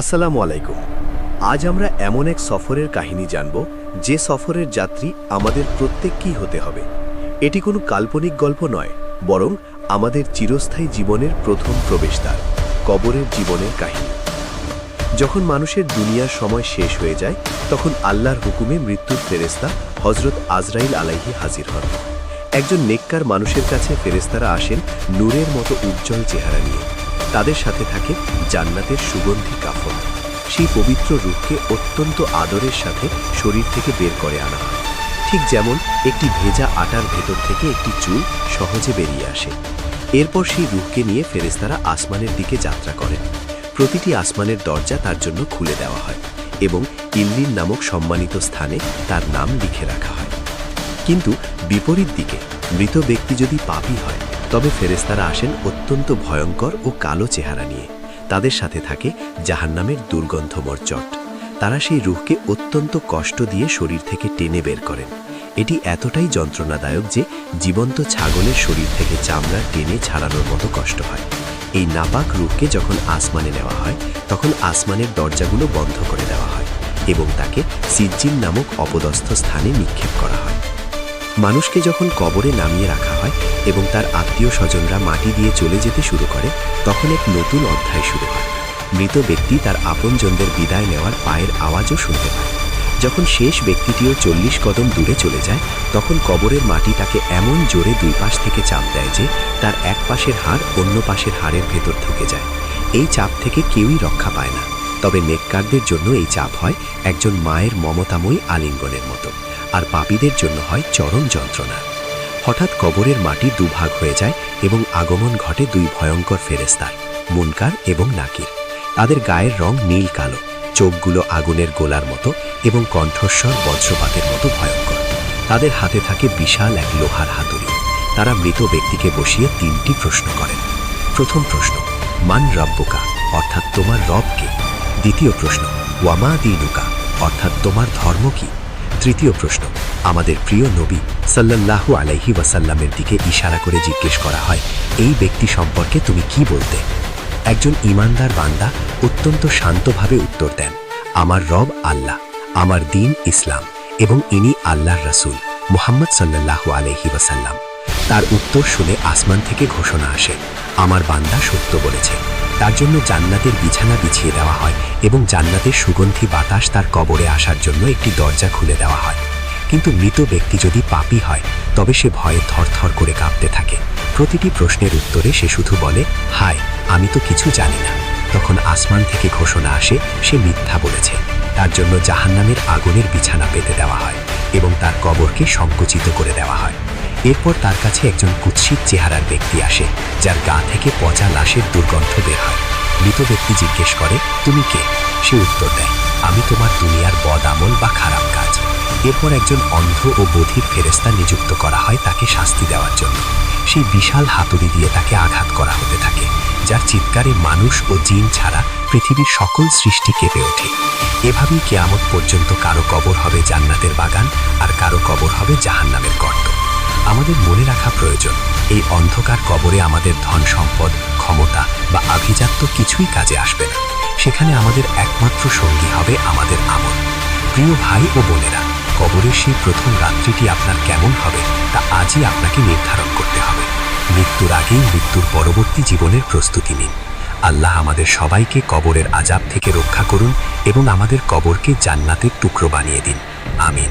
আসসালামু আলাইকুম। আজ আমরা এমন এক সফরের কাহিনী জানব, যে সফরের যাত্রী আমাদের প্রত্যেককেই হতে হবে। এটি কোনো কাল্পনিক গল্প নয়, বরং আমাদের চিরস্থায়ী জীবনের প্রথম প্রবেশদ্বার, কবরের জীবনের কাহিনী। যখন মানুষের দুনিয়ার সময় শেষ হয়ে যায়, তখন আল্লাহর হুকুমে মৃত্যুর ফেরেস্তা হজরত আজরাইল আলাইহি হাজির হন। একজন নেককার মানুষের কাছে ফেরেস্তারা আসেন নূরের মতো উজ্জ্বল চেহারা নিয়ে। তাদের সাথে থাকে জান্নাতের সুগন্ধি কাফন। সেই পবিত্র রূপকে অত্যন্ত আদরের সাথে শরীর থেকে বের করে আনা হয়। ঠিক যেমন একটি ভেজা আটার ভেতর থেকে একটি চুল সহজে বেরিয়ে আসে। এরপর সেই রূপকে নিয়ে ফেরেস্তারা আসমানের দিকে যাত্রা করেন। প্রতিটি আসমানের দরজা তার জন্য খুলে দেওয়া হয় এবং ইল্লিন নামক সম্মানিত স্থানে তার নাম লিখে রাখা হয়। কিন্তু বিপরীত দিকে মৃত ব্যক্তি যদি পাপি হয় তবে ফেরেস্তারা আসেন অত্যন্ত ভয়ঙ্কর ও কালো চেহারা নিয়ে। তাদের সাথে থাকে জাহান্নামের দুর্গন্ধমর চট তারা সেই রুহকে অত্যন্ত কষ্ট দিয়ে শরীর থেকে টেনে বের করেন। এটি এতটাই যন্ত্রণাদায়ক যে জীবন্ত ছাগলের শরীর থেকে চামড়া টেনে ছাড়ানোর মতো কষ্ট হয়। এই নাপাক রূপকে যখন আসমানে নেওয়া হয়, তখন আসমানের দরজাগুলো বন্ধ করে দেওয়া হয় এবং তাকে সিজ্জিন নামক অপদস্থ স্থানে নিক্ষেপ করা হয়। মানুষকে যখন কবরে নামিয়ে রাখা হয় এবং তার আত্মীয় স্বজনরা মাটি দিয়ে চলে যেতে শুরু করে, তখন এক নতুন অধ্যায় শুরু হয়। মৃত ব্যক্তি তার আপনজনদের বিদায় নেওয়ার পায়ের আওয়াজও শুনতে পায়। যখন শেষ ব্যক্তিটিও চল্লিশ কদম দূরে চলে যায়, তখন কবরের মাটি তাকে এমন জোরে দুই পাশ থেকে চাপ দেয় যে তার এক পাশের হাড় অন্য পাশের হাড়ের ভেতর ঢুকে যায়। এই চাপ থেকে কেউই রক্ষা পায় না। তবে নেককারদের জন্য এই চাপ হয় একজন মায়ের মমতাময়ী আলিঙ্গনের মতো। আর পাপীদের জন্য হয় চরম যন্ত্রণা। হঠাৎ কবরের মাটি দুভাগ হয়ে যায় এবং আগমন ঘটে দুই ভয়ঙ্কর ফেরেস্তার মুনকার এবং নাকির। তাদের গায়ের রং নীল কালো, চোখগুলো আগুনের গোলার মতো এবং কণ্ঠস্বর বজ্রপাতের মতো ভয়ঙ্কর। তাদের হাতে থাকে বিশাল এক লোহার হাতুড়ি। তারা মৃত ব্যক্তিকে বসিয়ে তিনটি প্রশ্ন করেন। প্রথম প্রশ্ন, মান রব্বুকা? অর্থাৎ তোমার রব কে? দ্বিতীয় প্রশ্ন, ওয়ামা দিনুকা? অর্থাৎ তোমার ধর্ম কি? তৃতীয় প্রশ্ন। আমাদের প্রিয় নবী সাল্লাল্লাহু আলাইহি ওয়াসাল্লামের দিকে ইশারা করে জিজ্ঞেস করা হয়, এই ব্যক্তি সম্পর্কে তুমি কি বলতে? একজন ইমানদার বান্দা অত্যন্ত শান্তভাবে উত্তর দেন, আমার রব আল্লাহ, আমার দিন ইসলাম এবং ইনি আল্লাহর রাসূল মুহাম্মদ সাল্লাল্লাহু আলাইহি ওয়াসাল্লাম। তার উত্তর শুনে আসমান থেকে ঘোষণা আসে, আমার বান্দা সত্য বলেছে। তার জন্য জান্নাতের বিছানা বিছিয়ে দেওয়া হয় এবং জান্নাতের সুগন্ধি বাতাস তার কবরে আসার জন্য একটি দরজা খুলে দেওয়া হয়। কিন্তু মৃত ব্যক্তি যদি পাপি হয়, তবে সে ভয়ে থরথর করে কাঁপতে থাকে। প্রতিটি প্রশ্নের উত্তরে সে শুধু বলে, হায়, আমি তো কিছু জানি না। তখন আসমান থেকে ঘোষণা আসে, সে মিথ্যা বলেছে। তার জন্য জাহান্নামের আগুনের বিছানা পেতে দেওয়া হয় এবং তার কবরকে সংকুচিত করে দেওয়া হয়। এরপর তার কাছে একজন কুৎসিত চেহারার ব্যক্তি আসে, যার গা থেকে পচা লাশের দুর্গন্ধ বের হয়। মৃত ব্যক্তি জিজ্ঞেস করে, তুমি কে? সে উত্তর দেয়, আমি তোমার দুনিয়ার বদ আমল বা খারাপ কাজ। এরপর একজন অন্ধ ও বধির ফেরেস্তা নিযুক্ত করা হয় তাকে শাস্তি দেওয়ার জন্য। সেই বিশাল হাতুড়ি দিয়ে তাকে আঘাত করা হতে থাকে, যার চিৎকারে মানুষ ও জিন ছাড়া পৃথিবীর সকল সৃষ্টি কেঁপে ওঠে। এভাবেই কেয়ামত পর্যন্ত কারও কবর হবে জান্নাতের বাগান আর কারও কবর হবে জাহান্নামের গর্ত। আমাদের মনে রাখা প্রয়োজন। এই অন্ধকার কবরে আমাদের ধন সম্পদ, ক্ষমতা বা আভিজাত্য কিছুই কাজে আসবে না। সেখানে আমাদের একমাত্র সঙ্গী হবে আমাদের আমল। প্রিয় ভাই ও বোনেরা, কবরের সেই প্রথম রাত্রিটি আপনার কেমন হবে তা আজই আপনাকে নির্ধারণ করতে হবে। মৃত্যুর আগেই মৃত্যুর পরবর্তী জীবনের প্রস্তুতি নিন। আল্লাহ আমাদের সবাইকে কবরের আজাব থেকে রক্ষা করুন এবং আমাদের কবরকে জান্নাতের টুকরো বানিয়ে দিন। আমিন।